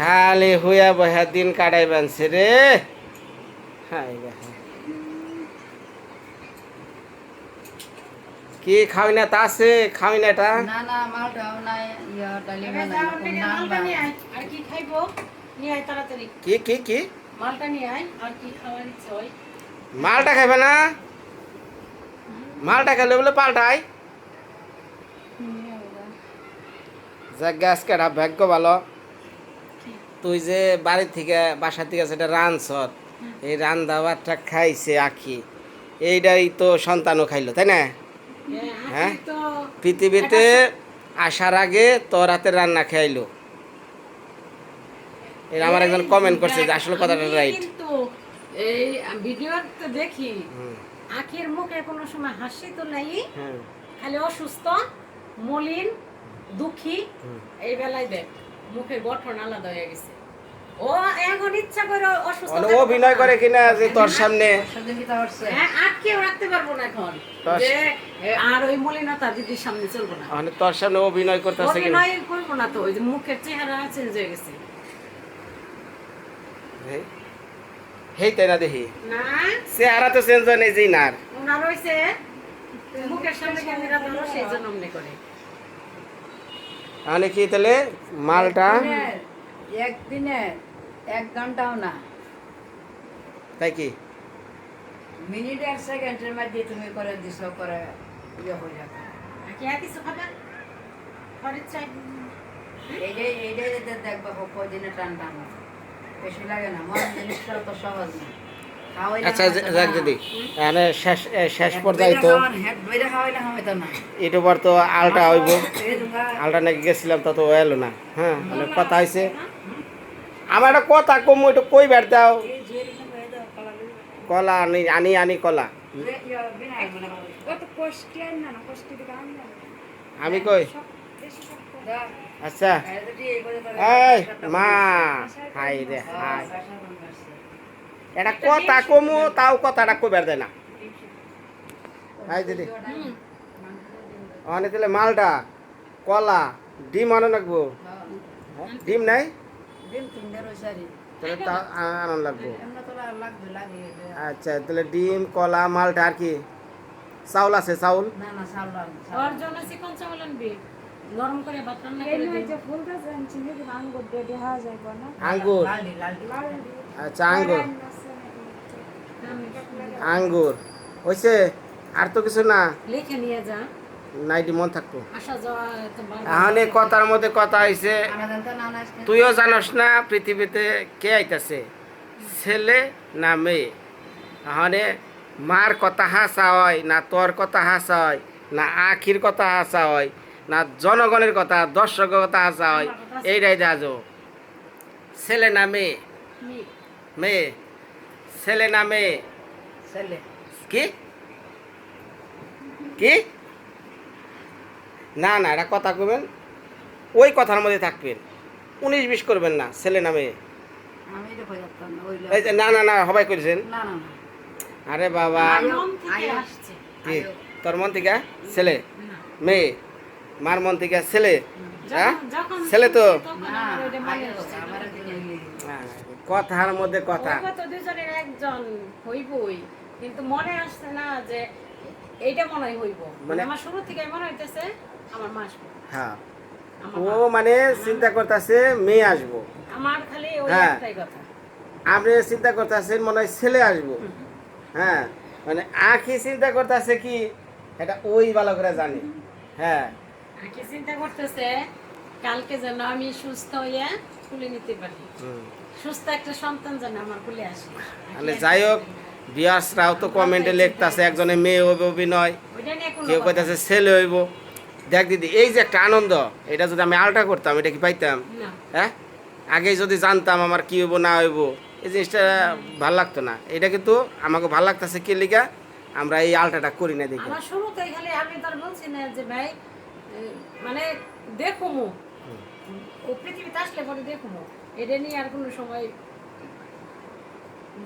খালি হুয়া বহা দিন কাটাই বানছে রে। হাই কি খাওয়াই না তা আছে? খাওয়াই না এটা? না না ইয়া ডালি আর কি খাইবো? নিয়ে আয় তাড়াতাড়ি। কি কি কি? মালটা নিয়ে আয় আর কি খাওয়ার ইচ্ছা হয়। মালটা খাইবে না? মালটা খেলে বলে পাল্টাই যাক গ্যাস কাটা ভাগ্য ভালো। তুই যে বাড়ি থেকে বাসা থেকে সেটা রানছত এই রান্দা ভাতটা খাইছে আখি। এইটাই তো সন্তানও খাইলো তাই না? হ্যাঁ? তো পৃথিবীতে আসার আগে তোর হাতে রান্না খাইলো। এর আমার একজন কমেন্ট করছে যে আসলে কথাটা রাইট কিন্তু এই ভিডিওতে দেখি আখের মুখে কোনো সময় হাসি তো নাই খালি অসুস্থ মলিন দুঃখী এই বেলায় দেখ। মুখে গঠন আলাদা হয়ে গেছে। ও এখন ইচ্ছা করে অসুস্থ মানে অভিনয় করে কিনা যে তোর সামনে? সহযোগিতা করছে হ্যাঁ আটকেও রাখতে পারব না এখন। যে আর ওই মলিনতা দিদির সামনে চলবো না। মানে তোর সামনে অভিনয় করতেছে কিনা? অভিনয় করব না তো ওই যে মুখের চেহারা চেঞ্জ হয়ে গেছে। হেই, তাই না দেখি? না। চেহারা তো চেঞ্জ হয় নাই ওনার হয়েছে মুখের সামনে ক্যামেরা সেই জন্য অমনি করে। তাহলে কি তাহলে মালটা? একদিনে এক ঘন্টাও না। তাই কি? মিনিট এক সেকেন্ডের মধ্যে তুমি করে দিছো করে ইয়ে হয়ে যাবে। আর কি আর কিছু খাবার ঘরের চাই এইটাই এইটাই যদি দেখবা কদিনে টান টান বেশি লাগে না মন জিনিসটা তো সহজ না। আচ্ছা যাক দিদি এখানে শেষ শেষ পর্যায়ে তো না। ইউটিউবার তো আলটা হইব। আলটা নাকি গেছিলাম তা এলো না। হ্যাঁ মানে কথা হয়েছে আমার একটা কথা কম কই বেড় দাও। কলা আনি আনি আনি কলা। ইয়া। আমি কই? আচ্ছা। এই মা হাই রে হাই। এটা কথা কমু তাও কথাটা বেড় দেয় না। হাই দিদি। অনেক তাহলে মালটা কলা ডিম আনো লাগবো। ডিম নাই। তাহলে তা আনো লাগবো। আচ্ছা তাহলে ডিম কলা মালটা আর কি? চাউল আছে চাউল? আঙ্গুর। আচ্ছা আঙ্গুর। আঙ্গুর। হয়েছে আর তো কিছু না। লিখে নিয়ে যা। নাইটি মন থাকব। আসা যাওয়া তো এখানে কথার মধ্যে কথা হয়েছে আজকে- তুইও জানোস না পৃথিবীতে কে আইতাছে ছেলে না মেয়ে। এখানে মার কথা হাসা হয় না তোর কথা হাসা হয় না আখির কথা হাসা হয় না জনগণের কথা দর্শকের কথা হাসা হয় এইটাই দেখা যাও ছেলে না মেয়ে। মেয়ে? ছেলে না মেয়ে ছেলে। কি কি না না এটা কথা কবেন ওই কথার মধ্যে থাকবেন উনিশ বিশ করবেন না ছেলে না মেয়ে আমি তো কই যাতাম না, না না না সবাই করেছেন। আরে বাবা মন কি তোর মন থেকে ছেলে মেয়ে মার মন থেকে ছেলে হ্যাঁ ছেলে তো কথার মধ্যে কথা। তো দুজনের একজন হইবই। কিন্তু মনে আসছে না যে এইটা মনে হয় হইব। মানে আমার শুরু থেকে মনে হইতেছে আমার মা আসবে। হ্যাঁ। ও মানে চিন্তা করতেছে মেয়ে আসব। আমার খালি ওই হ্যাঁ। একটাই কথা। আপনি চিন্তা করতেছেন মনে হয় ছেলে আসব। হ্যাঁ। মানে আখি চিন্তা করতেছে কি এটা ওই ভালো করে জানে। হ্যাঁ। আগে চিন্তা করতেছে কালকে যেন আমি সুস্থ হইয়া তুলে নিতে পারি। সুস্থ একটা সন্তান যেন আমার কুলে আসে। তাহলে যাই হোক বিয়াসরাও তো কমেন্টে লিখতেছে একজনে মেয়ে হইব অভিনয়। কেউ কইতাছে ছেলে হইব। দেখ দিদি এই যে একটা আনন্দ এটা যদি আমি আলটা করতাম এটা কি পাইতাম? হ্যাঁ? আগে যদি জানতাম আমার কি হইব না হইব এই জিনিসটা ভালো লাগতো না। এটা কিন্তু আমাকে ভালো লাগতেছে কি লিগা আমরা এই আলটাটা করি না দেখি। আমার শুরুতে খালি আমি তার বলছি না যে ভাই মানে দেখুমু। ও পৃথিবীতে আসলে পরে এটা নিয়ে আর কোনো সময়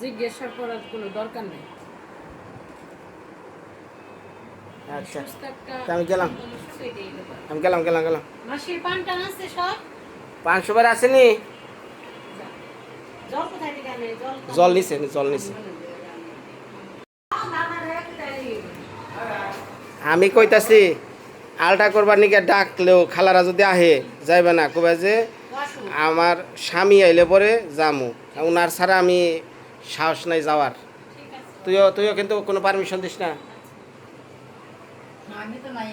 জিজ্ঞাসা করার কোনো দরকার নেই। আচ্ছা। সুস্থ আমি গেলাম। মানুষ এটাই ব্যাপার। আমি গেলাম গেলাম গেলাম। মাসির পানটা আছে সব? পাঁচশো বার আসেনি? জল জল নিছে জল নিছে। আমি কইতাছি আলটা করবার নিকে ডাকলেও খালারা যদি আহে যাইবে না। কবে যে আমার স্বামী আইলে পরে যামু। ওনার ছাড়া আমি সাহস নাই যাওয়ার। তুইও তুইও কিন্তু কোনো পারমিশন দিস না। আমি তো নাই।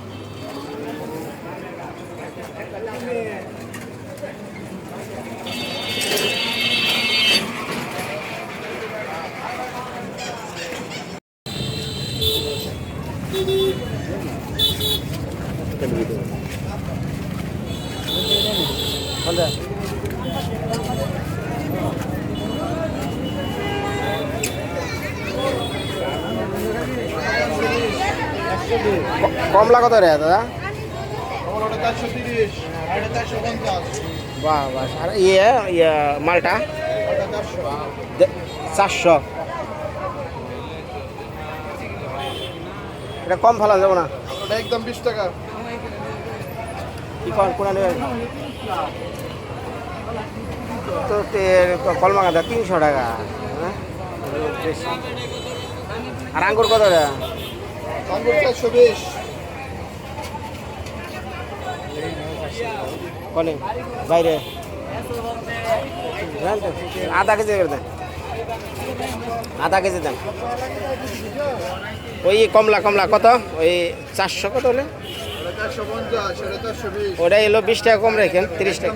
কত রে দাদা বাহ বাহ ইয়ে ইয়ে মালটা? চারশো। এটা কম ফেলা যাব না? ওটা একদম বিশ টাকা কি কম কোনা তো কলমা গাঁদা তিনশো টাকা। হ্যাঁ? আর আঙ্গুর কত রে আঙ্গুর চারশো বিশ। কলে, বাইরে। আধা কেজি করে দেন। আধা কেজি দেন। ওই কমলা কমলা কত? ওই চারশো কত হলে? ওটা এলো বিশ টাকা কম রেখেন, তিরিশ টাকা।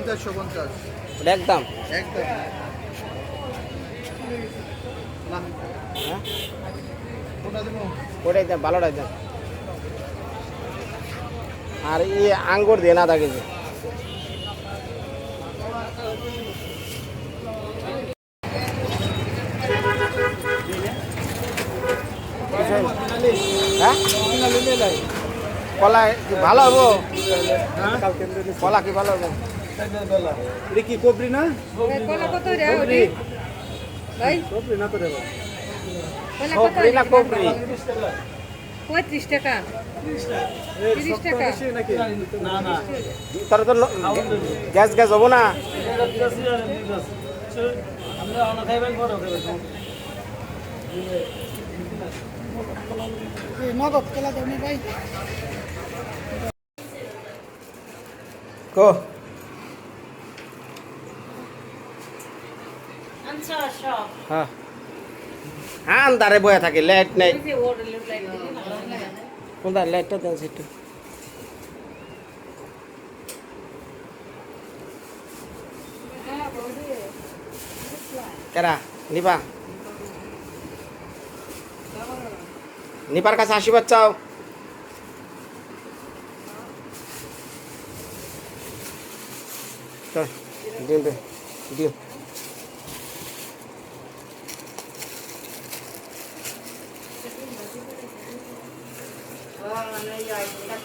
ওটা একদম? হ্যাঁ? ওটাই দেন, ভালোটাই দেন। আর ই আঙ্গুর দেন আধা কেজি হ্যাঁ? কলা কি ভালো হব? কলা কি ভালো হব? এটা কি কবরি না? ভাই? কবরি না তো পঁয়ত্রিশ টাকা। তিরিশ টাকা। নাকি না না তো গ্যাস গ্যাস হব না। নগদ কলা দেবনি ভাই কো। হ্যাঁ। আন্দারে বয়ে থাকে লাইট নাই ওই যে ওর লাইট দিলে না কোনটা লাইটটা দেন একটু কেরা নিপা নিপার কাছে আশীর্বাদ চাও চল, দিন দে দিও তেলে ভূমি বয়স তেলে দিন বনা দেয়া মামলেট করে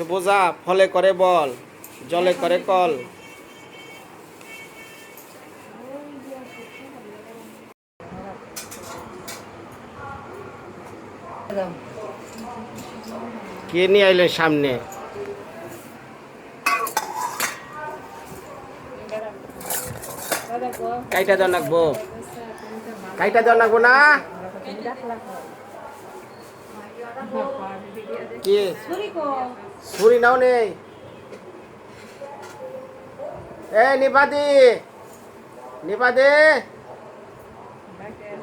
একটু বোঝা ফলে করে বল জলে করে কল। কে নিয়ে আইলেন সামনে? কাইটা দেওয়া লাগবো। কাইটা দেওয়া লাগবো না? কি। ছুরি কো ছুরি নাও নেই এ নিপাদি নিপাদি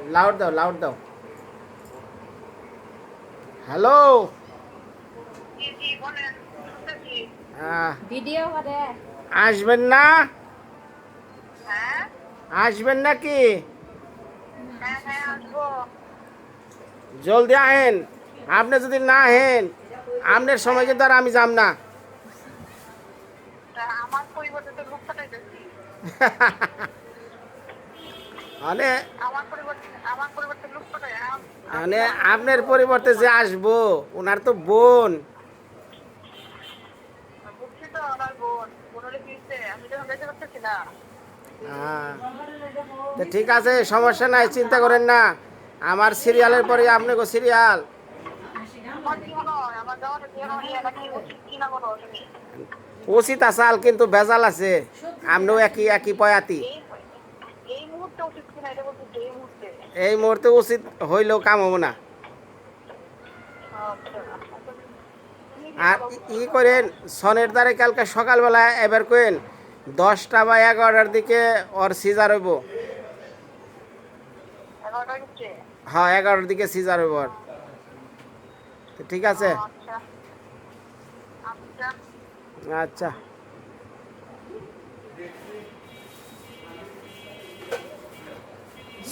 লাউড দাও লাউড দাও হ্যালো আহ, ভিডিও করে আসবেন না আসবেন নাকি জলদি আহেন আপনি যদি না আহেন আপনার সময় কিন্তু আর আমি যাম না। মানে পাঠাই মানে আপনার পরিবর্তে যে আসব ওনার তো বোন। হ্যাঁ। ঠিক আছে সমস্যা নাই চিন্তা করেন না। আমার সিরিয়ালের পরে আপনাকে সিরিয়াল উচিত আসাল কিন্তু ভেজাল আছে। আপনিও একই একই পয়াতি। এই মুহূর্তে উচিত হইলেও কাম হব না। আর ই- করেন সনের দ্বারে কালকে সকালবেলা এবার করেন দশটা বা এগারোটার দিকে ওর সিজার হইব। হ্যাঁ এগারোটার দিকে সিজার হইব ওর। তো ঠিক আছে? আচ্ছা। আচ্ছা। আচ্ছা।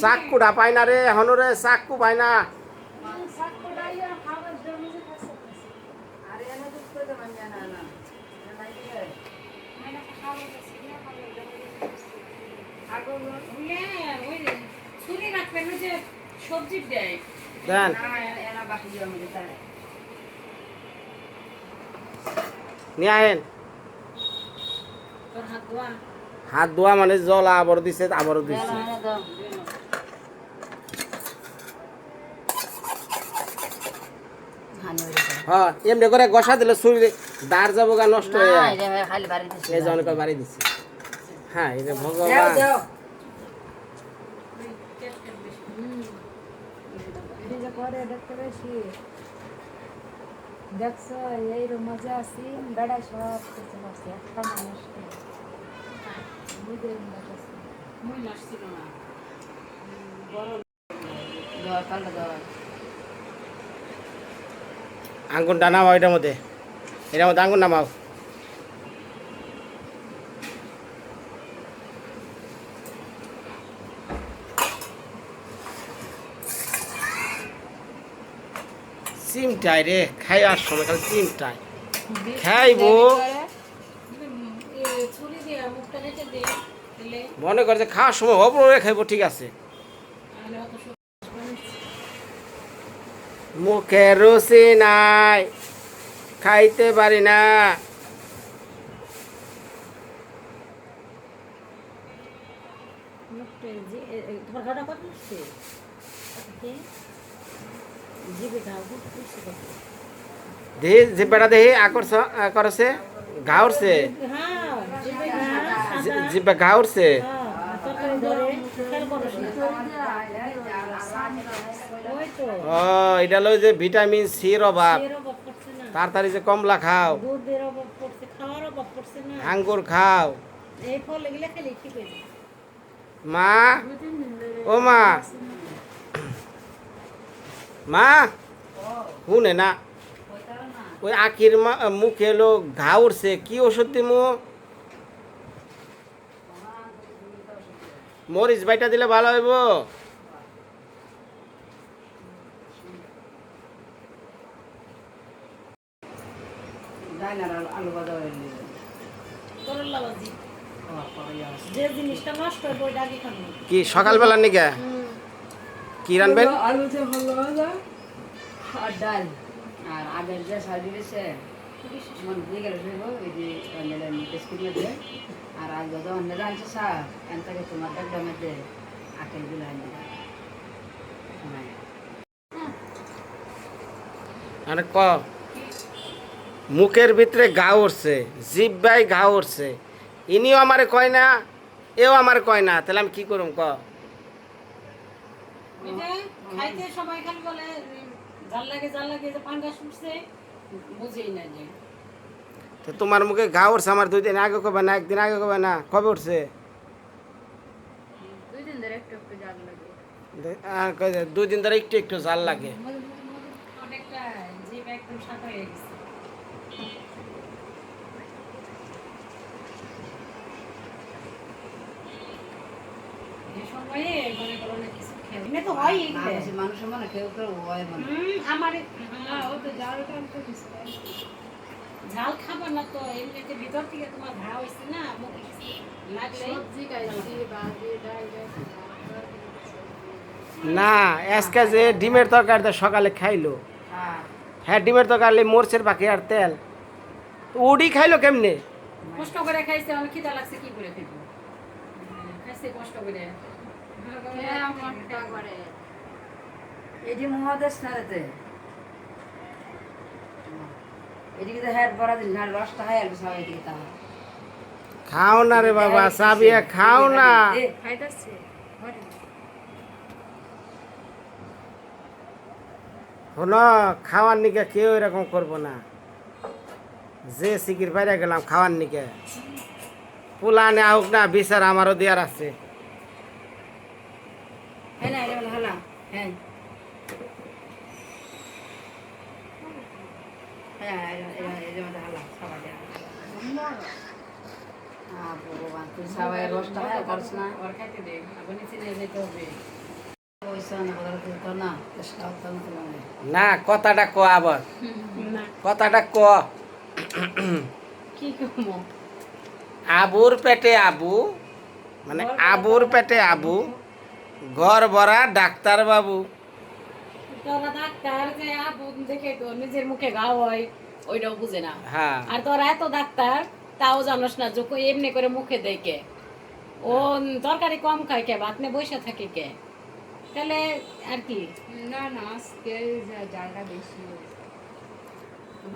চাক্কুটা পাই না রে এখনও রে চাক্কু পাই না। আরে এনে দুধ করে দেবেন জানা না লাগিয়ে উলে, ওই যে ছুরি রাখবেন ওই যে সবজি দেয় দেন না এনা বাকি দিয়ে আমি দিতে নিয়ে আহেন। হাত ধোয়া মানে জল আবার দিছে আবারও দিছে। হয়ে হ্যাঁ এমনি করে গসা দিলে শরীর দাঁড় যাব গা নষ্ট হয়ে। যায় এই বাড়ি হ্যাঁ এটা ভগবান করে দেখতে বেশি দেখছ এই মজা আছি বেড়াই সব কিছু করছে একটা মানুষ নামাও এটার মধ্যে এটার মধ্যে আঙ্গুর নামাও চিমটাই রে খাইবার সময় খালি চিমটাই খাইবো। মনে করে যে খাওয়ার সময় হব রে খাইবো ঠিক আছে। মুখে রুচি নাই খাইতে পারি না। তোমার ঘাটা কত আসছে জিবে ঘা করছে দেহি জিব্বাটা দেহি আকর্ষণ করছে ঘা সাদা জিব্বা ওই তো ও এটা হলো যে ভিটামিন সির অভাব তাড়াতাড়ি যে কমলা খাও আঙ্গুর খাও মা ও মা মা শুনে না। ওই আখির মা- মুখে এলো ঘা উঠছে কি ওষুধ দিমু? মরিচ বাইটা দিলে ভালো হইব। কি সকালবেলা নিকে? কি রানবেন? আলু যে হলো আর ডাল। আর আগের যে দিয়েছে মন দিয়ে গেল ওই যে অন্যের বিস্কুট মধ্যে আর আজ অন্যের আনছে এন থেকে তোমার ডাকটার মধ্যে আখেরগুলো আনি মানে ক? মুখের ভিতরে ঘা উঠছে জিব্বাই ঘা উঠছে ইনিও আমার কয় না এও আমার কয় না তাহলে আমি কি করুম ক? খাইতে সবাই খালি বলে জাল লাগে জাল লাগে যে পাঙ্গাস উঠছে বুঝেই না যে। তো তোমার মুখে ঘা উঠছে আমার দুই দিন আগে কবে না একদিন আগে কবে না কবে উঠছে? দুই দিন ধরে একটু একটু জাল লাগে। দে- আহ, কয় যে দুই দিন ধরে একটু একটু জাল লাগে। অনেকটা একদম সাদা হয়ে সময়ে মনে করো না কিছু এমনি তো হয়ই এগুলো। মানুষের মানুষের কেউ কেউ হয় মনে আমার হ্যাঁ, ও তো ঝাল ঝাল খাবার না তো এমনিতে ভিতর থেকে তোমার ঘা হয়েছে না মুখে লাগলে সবজি খাইছি ভাজি ডাল না আজকে যে ডিমের তরকারিটা সকালে খাইলো। হ্যাঁ। হ্যাঁ ডিমের তরকারি মরচের বাকি আর তেল। উডি খাইলো কেমনে? কষ্ট করে খাইছে আমার খিদা লাগছে কি করে খাইবো? খাইছে কষ্ট করে। এটি মহাদেশ না এদিকে তো রসটা হয় আর সবাই দিকে তা খাও না রে বাবা সাবিয়া খাও না। খাইতেছে শোন খাওয়ার নিকে কেউ এরকম করব না। যে সিকির বাইরে গেলাম খাওয়ার নিকে। পুলানে আহুক না বিচার আমারও দেওয়ার আছে হ্যাঁ না এটা হলা হ্যাঁ। হ্যাঁ সবাই রসটা করছ না। ওর খাইতে দে যেতে হবে। না কথাটা ক আবার। কথাটা ক। আবুর পেটে আবু মানে আবুর পেটে আবু। ঘর ভরা ডাক্তার বাবু। ডাক্তার যে দেখে তো নিজের মুখে ঘা হয় ওইটাও বুঝে না। হ্যাঁ। আর তোরা এত ডাক্তার তাও জানোস না যে এমনি করে মুখে দেয় কে ও তরকারি কম খায় কে ভাত নিয়ে বসে থাকে কে? তাহলে আর কি? না না আজকে জালটা বেশি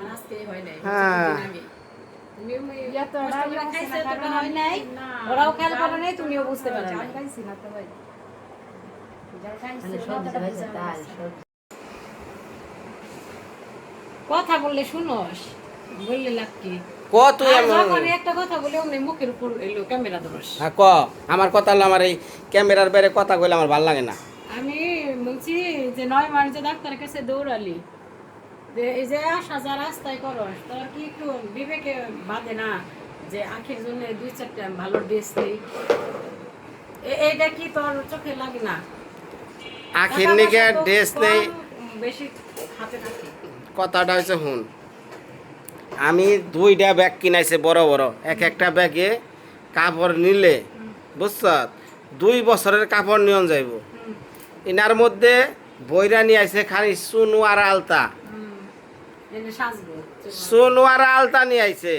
আজকে হয় নাই হ্যাঁ। তুমিও ওই তো কষ্ট ডাল করে খাইছে খাইছো, না, তোরটা কারণ হয় নাই? না, ওরাও খেয়াল জাল- নাই তুমিও বুঝতে পারো কথা বললে শুনোস বললে লাভ কি? ক তুই আর এমন যখন একটা কথা বলে অমনি মুখের উপর এলো ক্যামেরা ধরস। হ্যাঁ ক। আমার কথা হলো আমার এই ক্যামেরার বাইরে কথা কইলে আমার ভালো লাগে না। আমি বলছি যে নয় মাস যে ডাক্তারের কাছে দৌড়ালি এই যে আসা যা রাস্তায় করস তোর কি একটু বিবেকে বাদে না যে আখের জন্য দুই চারটা ভালো ড্রেস নেই? এ- এইটা কি তোর চোখে লাগে না? আখির নিকে ড্রেস নেই? কথাটা হয়েছে হুন আমি দুইটা ব্যাগ কিনাইছে বড় বড়। এক একটা ব্যাগে কাপড় নিলে বুঝছ? দুই বছরের কাপড় নিয়ন যাইব। এনার মধ্যে বইরা নিয়ে আইছে খালি সুনু আর আলতা। সুনু আর আলতা নিয়ে আইছে।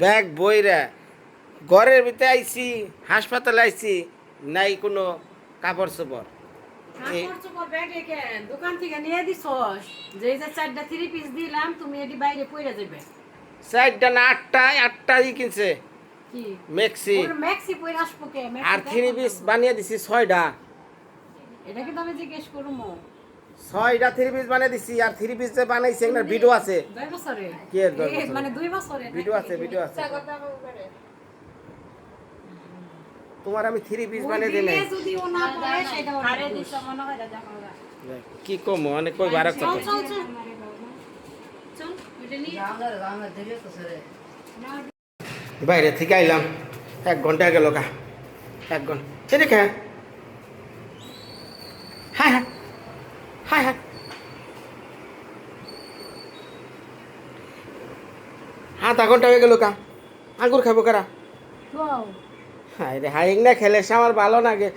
ব্যাগ বইরা। ঘরের ভিতরে আইছি হাসপাতালে আইছি নাই কোনো কাপড় চোপড়। দোকান থেকে নিয়ে দিছস? যে যে চারটা থ্রি পিস দিলাম তুমি এটি বাইরে পইরা যাবে চারটা না আটটায় আটটাই কিনছে। কি? মেক্সি ওর আসব কে? আর থ্রি পিস বানিয়ে দিছি ছয়টা। আমি জিজ্ঞেস করব। ছয়টা থ্রি পিস বানিয়ে দিছি আর থ্রি পিস যে বানাইছে একটা ভিডিও আছে। দুই বছরে? কি এর দুই এ, বছরে? মানে দুই বছরে ভিডিও আছে ভিডিও আছে। তোমার আমি থ্রি পিস ওই বানিয়ে দিই দিলে নাই। যদি ও না করে সেটা ওর আরে দোষ। দিছো মনে হয় দেখো গা। কি কম মানে কই বারাক চল কথা চল চল চল ওইটা নিয়ে আমরা আমরা দেবে তো স্যার বাইরে থেকে আইলাম এক ঘণ্টা গেল কা এক ঘণ্টা সেটা খা হ্যাঁ হ্যাঁ হ্যাঁ হ্যাঁ আধা ঘণ্টা হয়ে গেল কা আঙ্গুর খাব কারা রে হাইং না খেলে সে আমার ভালো লাগে।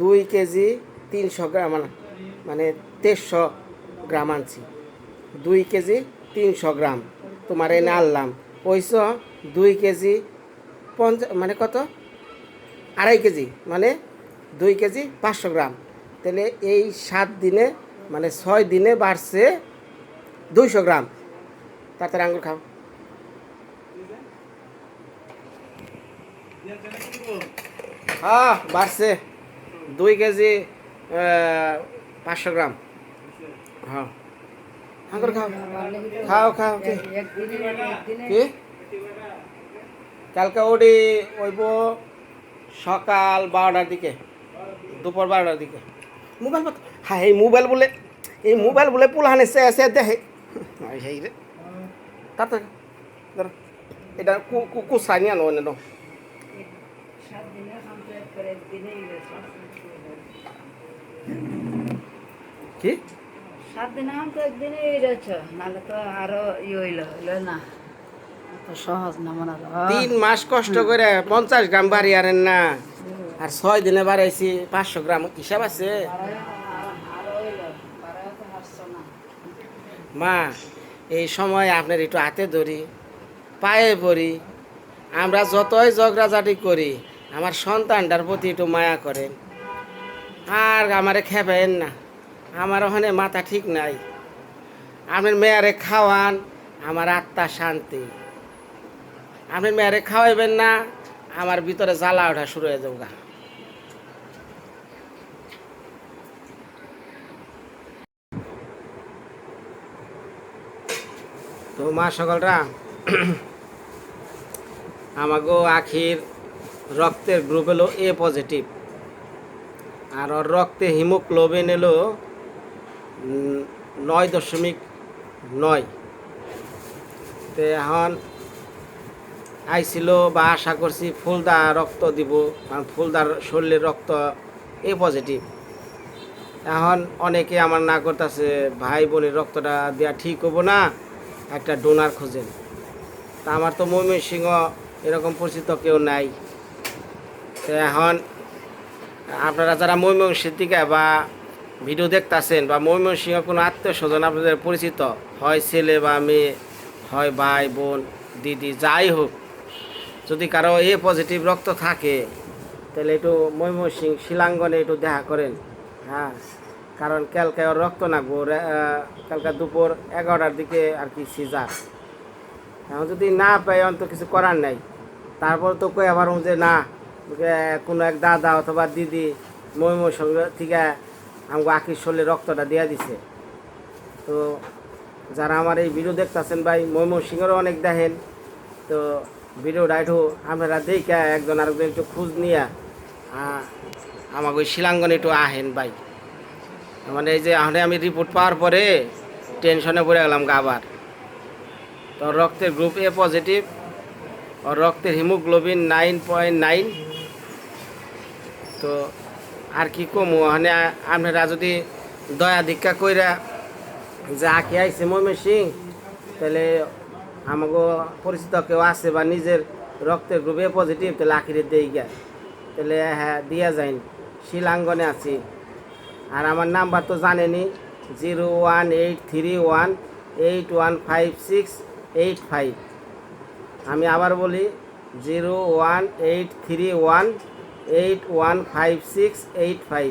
দুই কেজি তিনশো গ্রাম মানে দেড়শো গ্রাম আনছি। দুই কেজি তিনশো গ্রাম, তোমার এনে আনলাম। ওইস দুই কেজি পঞ্চাশ মানে কত? আড়াই কেজি মানে দুই কেজি পাঁচশো গ্রাম। তাহলে এই সাত দিনে মানে ছয় দিনে বাড়ছে দুইশো গ্রাম। তাড়াতাড়ি আঙ্গুর খাও। হ্যাঁ বাড়ছে। দুই কেজি পাঁচশো গ্রাম। হ্যাঁ। খাও। খাও খাও কি? কালকে ওডি ওইব সকাল বারোটার দিকে দুপুর বারোটার দিকে। মোবাইল হ্যাঁ এই মোবাইল বলে এই মোবাইল বলে পুলাহানে সে সে দেখে। সেই রে। ধরো এটা নিয়ে আনো এনে নাও। সাত দিনে কমপ্লিট করে দিনেই গেছে কি? সাত দিনে আম তো রয়েছে নাহলে তো আরও ই হইল হইল না। সহজ না মনে তিন মাস কষ্ট করে পঞ্চাশ গ্রাম বাড়ি আরেন না। আর ছয় দিনে বাড়াইছি পাঁচশো গ্রাম হিসাব আছে? মা এই সময় আপনার একটু হাতে ধরি পায়ে পড়ি আমরা যতই ঝগড়াঝাটি করি আমার সন্তানটার প্রতি একটু মায়া করেন আর আমারে খেবেন না। আমার ওখানে মাথা ঠিক নাই। আপনার মেয়ারে খাওয়ান, আমার আত্মা শান্তি। আপনার মেয়ারে খাওয়াইবেন না, আমার ভিতরে জ্বালা ওঠা শুরু হয়ে যাব। তো মা সকলরা, আমাগো আখির রক্তের গ্রুপ হলো এ পজিটিভ আর ওর রক্তে হিমোগ্লোবিন এলো নয় দশমিক নয়। তো এখন আইছিল বা আশা করছি ফুলদা রক্ত দিব, কারণ ফুলদার শরীরের রক্ত এ পজিটিভ এখন অনেকে আমার না করতেছে, ভাই বোনের রক্তটা দেওয়া ঠিক হব না, একটা ডোনার খোঁজেন। তা আমার তো ময়মনসিংহ এরকম পরিচিত কেউ নাই। তো এখন আপনারা যারা ময়মনসিংহ থেকে বা ভিডিও দেখতেছেন বা ময়মনসিংহ কোনো আত্মীয় স্বজন আপনাদের পরিচিত হয় ছেলে বা মেয়ে হয় ভাই বোন দিদি যাই হোক যদি কারও এ পজিটিভ রক্ত থাকে তাহলে একটু ময়মনসিং শিলাঙ্গনে একটু দেখা করেন। হ্যাঁ কারণ কালকে ওর রক্ত আহ, কালকে দুপুর এগারোটার দিকে আর কি সিজার। এখন যদি না পাই অন্ত কিছু করার নাই। তারপর তো কই আবার যে না কোনো এক দাদা অথবা দিদি ময়মনসিংহ থেকে আমাকে আখির শরীরে রক্তটা দিয়ে দিছে। তো যারা আমার এই ভিডিও দেখতেছেন ভাই ময়মনসিংহেরও অনেক দেখেন। তো ভিডিওটা একটু আপনারা দেখে একজন আরেকজন একটু খোঁজ নিয়ে আমাকে ওই শিলাঙ্গনে একটু আহেন ভাই। মানে এই যে এখন আমি রিপোর্ট পাওয়ার পরে টেনশনে পড়ে গেলাম গা আবার। তো রক্তের গ্রুপ এ পজিটিভ ও রক্তের হিমোগ্লোবিন নাইন পয়েন্ট নাইন তো আর কি কমু? ওখানে আপনারা যদি দয়া দীক্ষা কইরা যে আঁকি আইসে সিং তাহলে আমাকে পরিচিত কেউ আছে বা নিজের রক্তের গ্রুপে পজিটিভ তাহলে আখিরে দেই গা তাহলে হ্যাঁ দিয়া যাইন। শিলাঙ্গনে আছি। আর আমার নাম্বার তো জানেনি, zero one eight three one eight one five six eight five. আমি আবার বলি, zero one eight three one eight one five six eight five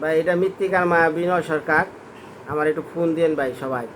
ভাই এটা মৃত্তিকার মা বিনয় সরকার আমার একটু ফোন দিন ভাই সবাই